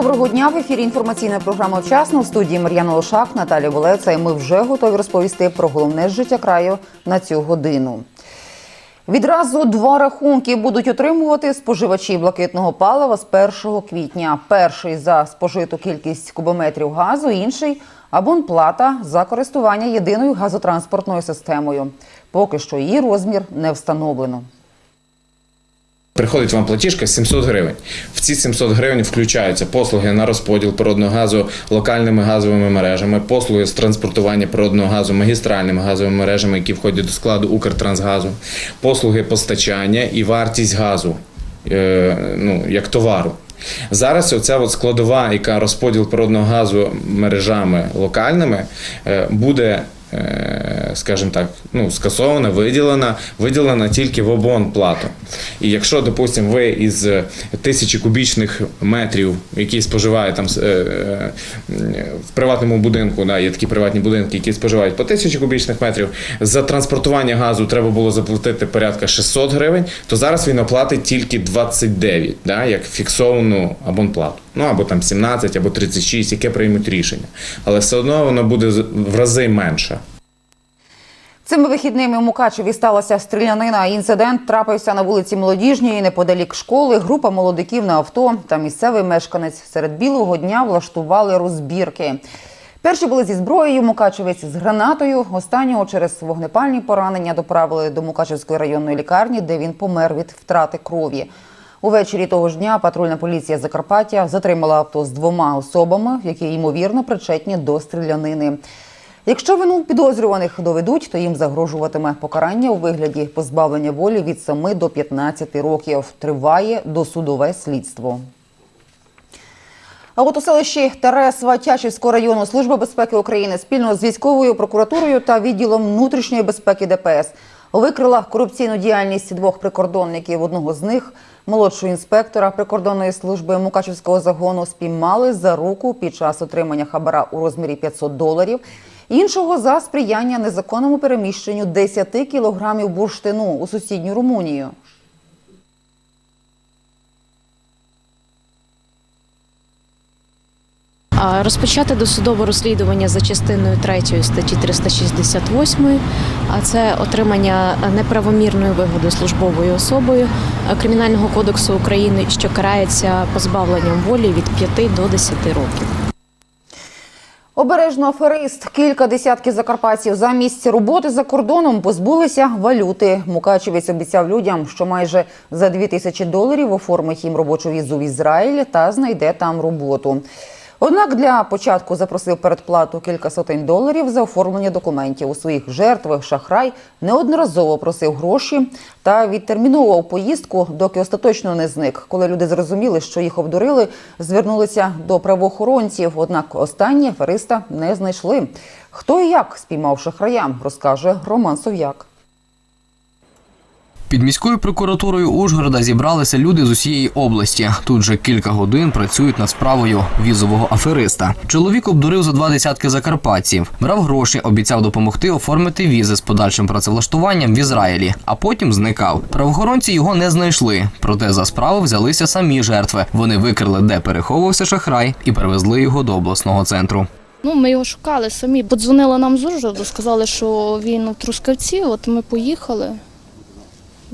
Доброго дня в ефірі інформаційна програма «Вчасно» в студії Мар'яна Лошак, Наталя Болеца. І ми вже готові розповісти про головне життя краю на цю годину. Відразу два рахунки будуть отримувати споживачі блакитного палива з 1 квітня. Перший за спожиту кількість кубометрів газу, інший абонплата за користування єдиною газотранспортною системою. Поки що її розмір не встановлено. Приходить вам платіжка 700 гривень. В ці 700 гривень включаються послуги на розподіл природного газу локальними газовими мережами, послуги з транспортування природного газу магістральними газовими мережами, які входять до складу Укртрансгазу, послуги постачання і вартість газу е, ну, як товару. Зараз оця от складова, яка розподіл природного газу мережами локальними, е, буде, скажімо так, ну, скасована, виділена, виділена тільки в обонплату. І якщо, допустимо, ви із е, тисячі кубічних метрів, які споживають там е, е, в приватному будинку, да, є такі приватні будинки, які споживають по тисячі кубічних метрів, за транспортування газу треба було заплатити порядка 600 гривень, то зараз він оплатить тільки 29, да, як фіксовану абонплату. Ну або там 17, або 36, яке приймуть рішення. Але все одно воно буде в рази менше. Цими вихідними у Мукачеві сталася стрілянина. Інцидент трапився на вулиці Молодіжній, неподалік школи. Група молодиків на авто та місцевий мешканець серед білого дня влаштували розбірки. Перші були зі зброєю, Мукачевець з гранатою. Останнього через вогнепальні поранення доправили до Мукачевської районної лікарні, де він помер від втрати крові. Увечері того ж дня патрульна поліція Закарпаття затримала авто з двома особами, які ймовірно причетні до стрілянини. Якщо вину підозрюваних доведуть, то їм загрожуватиме покарання у вигляді позбавлення волі від 7 до 15 років. Триває досудове слідство. А от у селищі Тересва Тячівського району Служба безпеки України спільно з військовою прокуратурою та відділом внутрішньої безпеки ДПС викрила корупційну діяльність двох прикордонників. Одного з них, молодшого інспектора прикордонної служби Мукачівського загону, спіймали за руку під час отримання хабара у розмірі 500 доларів. Іншого за сприяння незаконному переміщенню 10 кілограмів бурштину у сусідню Румунію. Розпочати досудове розслідування за частиною 3 статті 368, а це отримання неправомірної вигоди службовою особою е, Кримінального кодексу України, що карається позбавленням волі від 5 до 10 років. Обережно аферист. Кілька десятків закарпатців замість роботи за кордоном позбулися валюти. Мукачевець обіцяв людям, що майже за 2 тисячі доларів оформить їм робочу візу в Ізраїль та знайде там роботу. Однак для початку запросив передплату кілька сотень доларів за оформлення документів. У своїх жертвах шахрай неодноразово просив гроші та відтерміновував поїздку, доки остаточно не зник. Коли люди зрозуміли, що їх обдурили, звернулися до правоохоронців. Однак останні афериста не знайшли. Хто і як спіймав шахрая, розкаже Роман Сов'як. Під міською прокуратурою Ужгорода зібралися люди з усієї області. Тут же кілька годин працюють над справою візового афериста. Чоловік обдурив за два десятки закарпатців, брав гроші, обіцяв допомогти оформити візи з подальшим працевлаштуванням в Ізраїлі, а потім зникав. Правоохоронці його не знайшли. Проте за справу взялися самі жертви. Вони викрили, де переховувався шахрай, і перевезли його до обласного центру. Ну, ми його шукали самі. Подзвонили нам з Ужгороду, сказали, що він у Трускавці, от ми поїхали.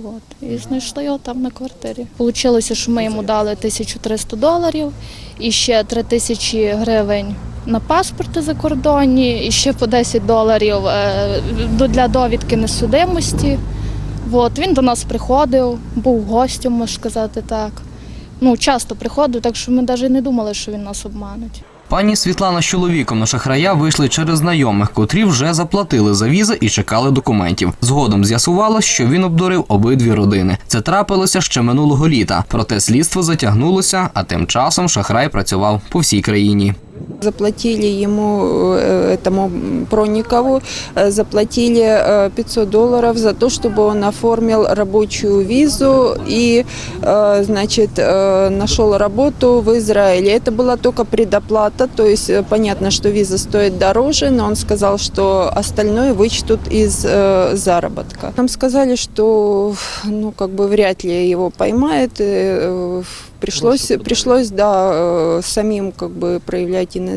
От, і знайшли його там на квартирі. Получилося, що ми йому дали 1300 доларів і ще 3000 гривень на паспорти закордонні, і ще по 10 доларів е, для довідки несудимості. От, він до нас приходив, був гостем, можна сказати так. Ну, часто приходив, так що ми навіть не думали, що він нас обмануть. Пані Світлана з чоловіком на шахрая вийшли через знайомих, котрі вже заплатили за візи і чекали документів. Згодом з'ясувалось, що він обдурив обидві родини. Це трапилося ще минулого літа. Проте слідство затягнулося, а тим часом шахрай працював по всій країні. Заплатили ему, э, этому Проникову, э, заплатили э, 500 долларов за то, чтобы он оформил рабочую визу и, э, значит, э, нашел работу в Израиле. Это была только предоплата, то есть э, понятно, что виза стоит дороже, но он сказал, что остальное вычтут из э, заработка. Нам сказали, что, ну, как бы вряд ли его поймают. э, Пришлось, пришлось, да, э, самим как бы проявлять инициативу.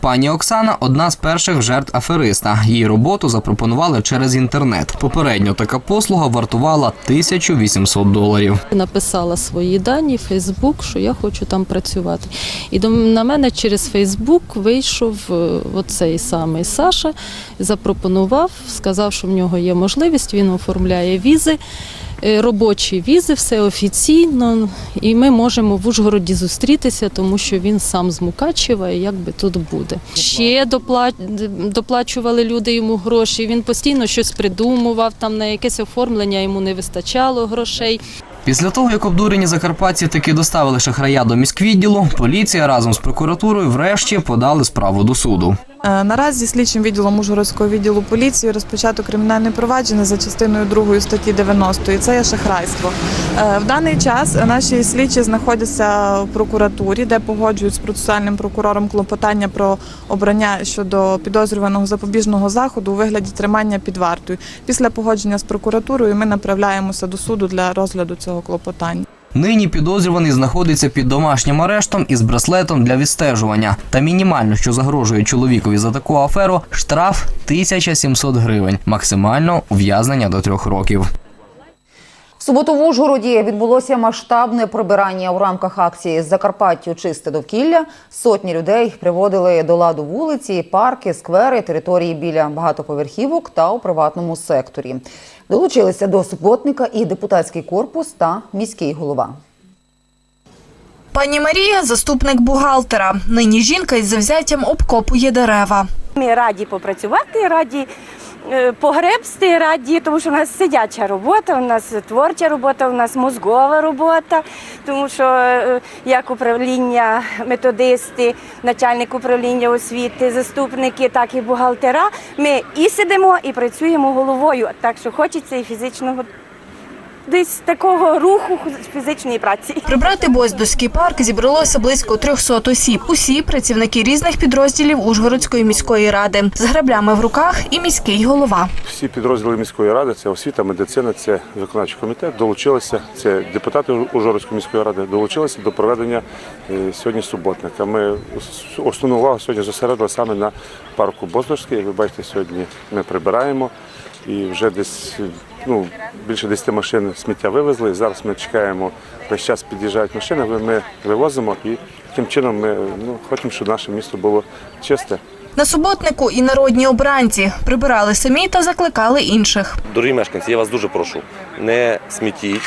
Пані Оксана одна з перших жертв афериста. Її роботу запропонували через інтернет. Попередньо така послуга вартувала 1800 доларів. Написала свої дані в Фейсбук, що я хочу там працювати. І на мене через Фейсбук вийшов е, оцей самий Саша, запропонував, сказав, що в нього є можливість, він оформляє візи. Е, Робочі візи, все офіційно, і ми можемо в Ужгороді зустрітися, тому що він сам з Мукачева, і як би тут буде. Ще допла- доплачували люди йому гроші. Він постійно щось придумував, там на якесь оформлення йому не вистачало грошей. Після того, як обдурені закарпатці таки доставили шахрая до міськвідділу, поліція разом з прокуратурою врешті подали справу до суду. Е, Наразі слідчим відділом Ужгородського відділу поліції розпочато кримінальне провадження за частиною 2 статті 90. І це є шахрайство. Е, В даний час наші слідчі знаходяться в прокуратурі, де погоджують з процесуальним прокурором клопотання про обрання щодо підозрюваного запобіжного заходу у вигляді тримання під вартою. Після погодження з прокуратурою ми направляємося до суду для розгляду цього клопотання. Нині підозрюваний знаходиться під домашнім арештом із браслетом для відстежування. Та мінімально, що загрожує чоловікові за таку аферу, штраф 1700 гривень, максимально ув'язнення до трьох років. Суботу в Ужгороді відбулося масштабне прибирання у рамках акції Закарпаттю чисте довкілля. Сотні людей приводили до ладу вулиці, парки, сквери, території біля багатоповерхівок та у приватному секторі. Долучилися до суботника і депутатський корпус та міський голова. Пані Марія заступник бухгалтера. Нині жінка із завзяттям обкопує дерева. Ми раді попрацювати, раді погребсти, раді, тому що у нас сидяча робота, у нас творча робота, у нас мозгова робота, тому що е, як управління, методисти, начальник управління освіти, заступники, так і бухгалтера. Ми і сидимо, і працюємо головою. Так що хочеться і фізичного десь такого руху фізичної праці. Прибрати Боздоський парк зібралося близько 300 осіб. Усі працівники різних підрозділів Ужгородської міської ради з граблями в руках і міський голова. Всі підрозділи міської ради, це освіта, медицина, це виконавчий комітет, долучилися, це депутати Ужгородської міської ради, долучилися до проведення е, сьогодні суботника. Ми ос- основну увагу сьогодні зосередили саме на парку Боздорський. Як ви бачите, сьогодні ми прибираємо і вже десь ну, більше 10 машин сміття вивезли. Зараз ми чекаємо, весь час під'їжджають машини, ми вивозимо і таким чином ми ну, хочемо, щоб наше місто було чисте. На суботнику і народні обранці прибирали самі та закликали інших. Дорогі мешканці, я вас дуже прошу, не смітіть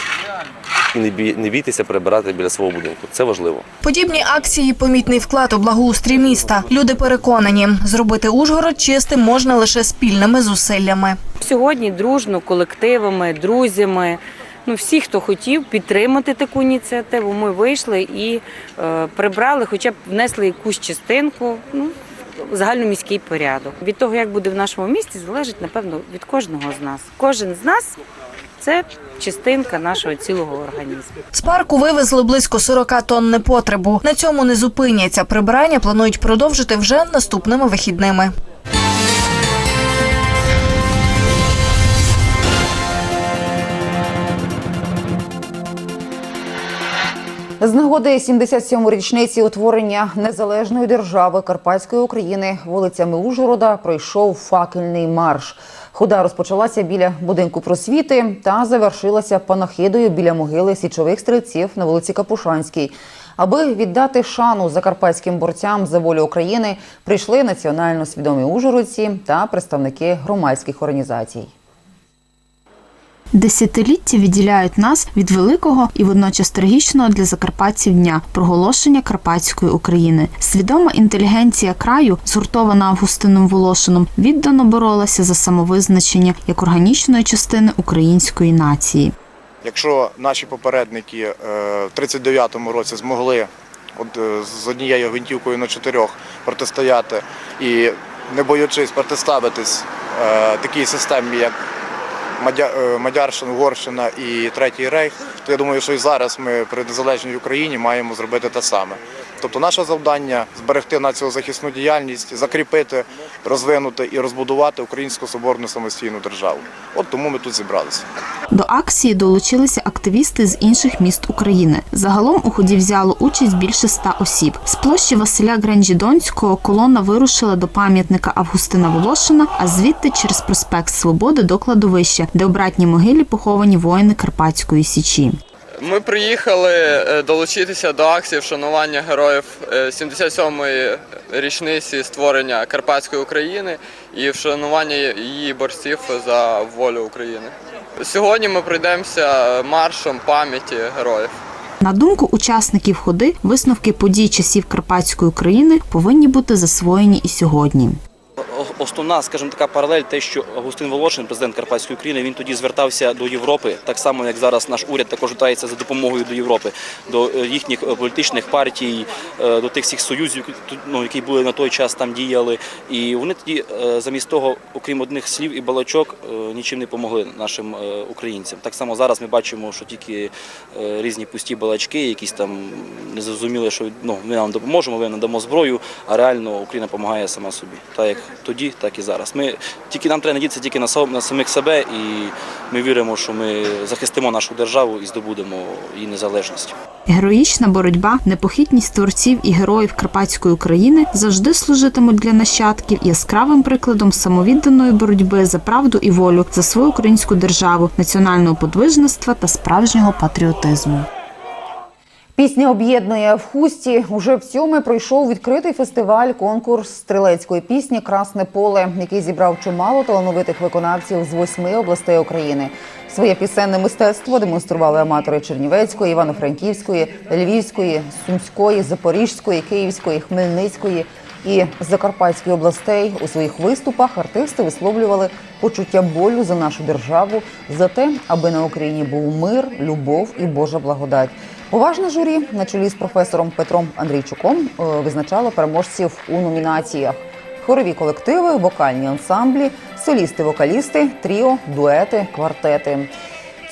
і не, бій, не бійтеся прибирати біля свого будинку. Це важливо. Подібні акції помітний вклад у благоустрій міста. Люди переконані, зробити Ужгород чистим можна лише спільними зусиллями. Сьогодні дружно, колективами, друзями. Ну, всі, хто хотів підтримати таку ініціативу, ми вийшли і е, прибрали, хоча б внесли якусь частинку ну, в загальноміський порядок. Від того, як буде в нашому місті, залежить, напевно, від кожного з нас. Кожен з нас це частинка нашого цілого організму. З парку вивезли близько 40 тонн непотребу. На цьому не зупиняться. Прибирання планують продовжити вже наступними вихідними. З нагоди 77-ї річниці утворення незалежної держави Карпатської України вулицями Ужгорода пройшов факельний марш. Хода розпочалася біля будинку просвіти та завершилася панахидою біля могили січових стрільців на вулиці Капушанській. Аби віддати шану закарпатським борцям за волю України, прийшли національно свідомі ужгородці та представники громадських організацій. Десятиліття відділяють нас від великого і водночас трагічного для закарпатців дня проголошення Карпатської України. Свідома інтелігенція краю, згуртована Августином Волошином, віддано боролася за самовизначення як органічної частини української нації. Якщо наші попередники е, в 39-му році змогли от, е, з однією гвинтівкою на чотирьох протистояти і не боючись протиставитись е, такій системі, як Мадярщина, Угорщина і Третій Рейх, то я думаю, що і зараз ми при незалежній Україні маємо зробити те саме. Тобто наше завдання зберегти націозахисну діяльність, закріпити, розвинути і розбудувати українську соборну самостійну державу. От тому ми тут зібралися. До акції долучилися активісти з інших міст України. Загалом у ході взяло участь більше ста осіб. З площі Василя Гранджідонського колона вирушила до пам'ятника Августина Волошина, а звідти через проспект Свободи до кладовища, де у братній могилі поховані воїни Карпатської січі. Ми приїхали е, долучитися до акції вшанування героїв е, 77-ї річниці створення Карпатської України і вшанування її борців за волю України. Сьогодні ми пройдемося маршем пам'яті героїв. На думку учасників ходи, висновки подій часів Карпатської України повинні бути засвоєні і сьогодні. Основна, скажімо, така паралель, те, що Агустин Волошин, президент Карпатської України, він тоді звертався до Європи, так само як зараз наш уряд також звертається за допомогою до Європи, до е, їхніх е, політичних партій, е, до тих всіх союзів, ну, які були на той час там діяли. І вони тоді замість того, окрім одних слів і балачок, нічим не помогли нашим українцям. Так само зараз ми бачимо, що тільки різні пусті балачки, якісь там не зрозуміли, що ну, ми вам допоможемо, ми надамо зброю, а реально Україна допомагає сама собі. Так як тоді, так і зараз. Ми тільки нам треба надіятися тільки на на самих себе, і ми віримо, що ми захистимо нашу державу і здобудемо її незалежність. Героїчна боротьба, непохитність творців і героїв Карпатської України завжди служитимуть для нащадків яскравим прикладом самовідданої боротьби за правду і волю за свою українську державу, національного подвижництва та справжнього патріотизму. Пісня об'єднує в хусті. Уже в сьоме пройшов відкритий фестиваль конкурс стрілецької пісні Красне поле, який зібрав чимало талановитих виконавців з восьми областей України. Своє пісенне мистецтво демонстрували аматори Чернівецької, Івано-Франківської, Львівської, Сумської, Запорізької, Київської, Хмельницької і Закарпатської областей. У своїх виступах артисти висловлювали почуття болю за нашу державу, за те, аби на Україні був мир, любов і Божа благодать. Поважне журі на чолі з професором Петром Андрійчуком е, визначало переможців у номінаціях: хорові колективи, вокальні ансамблі, солісти-вокалісти, тріо, дуети, квартети.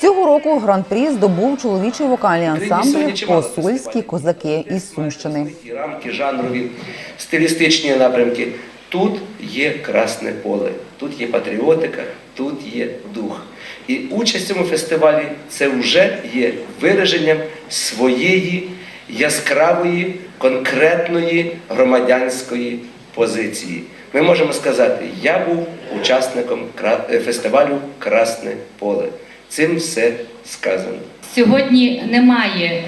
Цього року гран-прі здобув чоловічий вокальний ансамбль Посольські козаки із Сумщини. рамки жанрові, стилістичні напрямки. Тут є красне поле, тут є патріотика, тут є дух. І участь в цьому фестивалі це вже є вираженням своєї яскравої, конкретної громадянської позиції. Ми можемо сказати, я був учасником е, фестивалю Красне поле. Цим все сказано. Сьогодні немає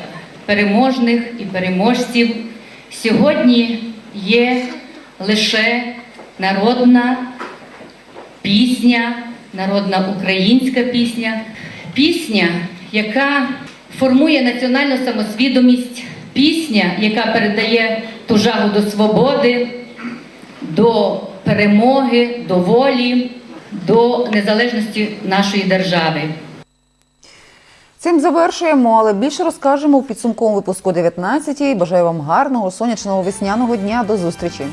переможних і переможців. Сьогодні є лише народна пісня, народна українська пісня, пісня, яка формує національну самосвідомість, пісня, яка передає ту жагу до свободи, до перемоги, до волі, до незалежності нашої держави. Цим завершуємо, але більше розкажемо у підсумковому випуску 19 Бажаю вам гарного сонячного весняного дня. До зустрічі.